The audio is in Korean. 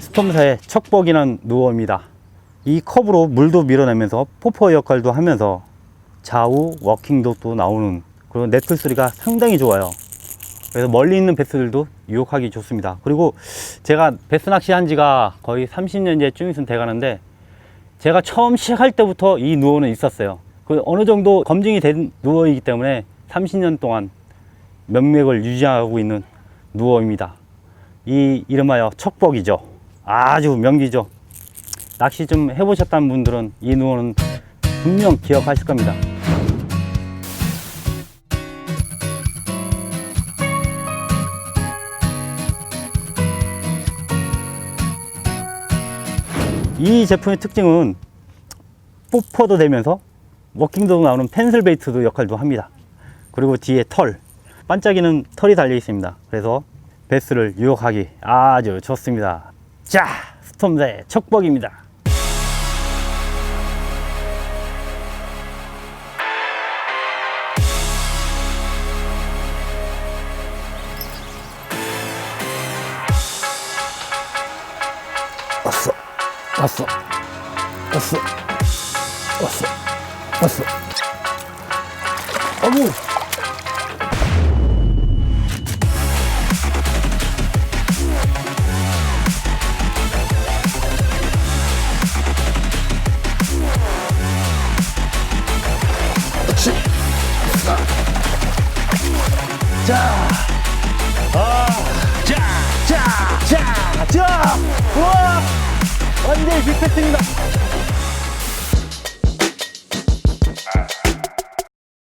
스톰사의 척복이란 누어입니다. 이 컵으로 물도 밀어내면서 포퍼 역할도 하면서 좌우 워킹독도 나오는 그런 네트 소리가 상당히 좋아요. 그래서 멀리 있는 베스들도 유혹하기 좋습니다. 그리고 제가 베스 낚시 한 지가 거의 30년 이제 쯤 있으면 돼가는데 제가 처음 시작할 때부터 이 누어는 있었어요. 그 어느 정도 검증이 된 누어이기 때문에 30년 동안 명맥을 유지하고 있는 누어입니다. 이 이름하여 척복이죠. 아주 명기죠. 낚시 좀 해보셨다는 분들은 이 누어는 분명 기억하실 겁니다. 이 제품의 특징은 포퍼도 되면서 워킹도 나오는 펜슬 베이트도 역할도 합니다. 그리고 뒤에 털, 반짝이는 털이 달려 있습니다. 그래서 베스를 유혹하기 아주 좋습니다. 자, 스톰자의 척복입니다. 왔어, 왔어, 왔어, 왔어, 왔어. 어머! 자, 아, 자, 자, 자, 자, 우와, 완전히 빅패스입니다.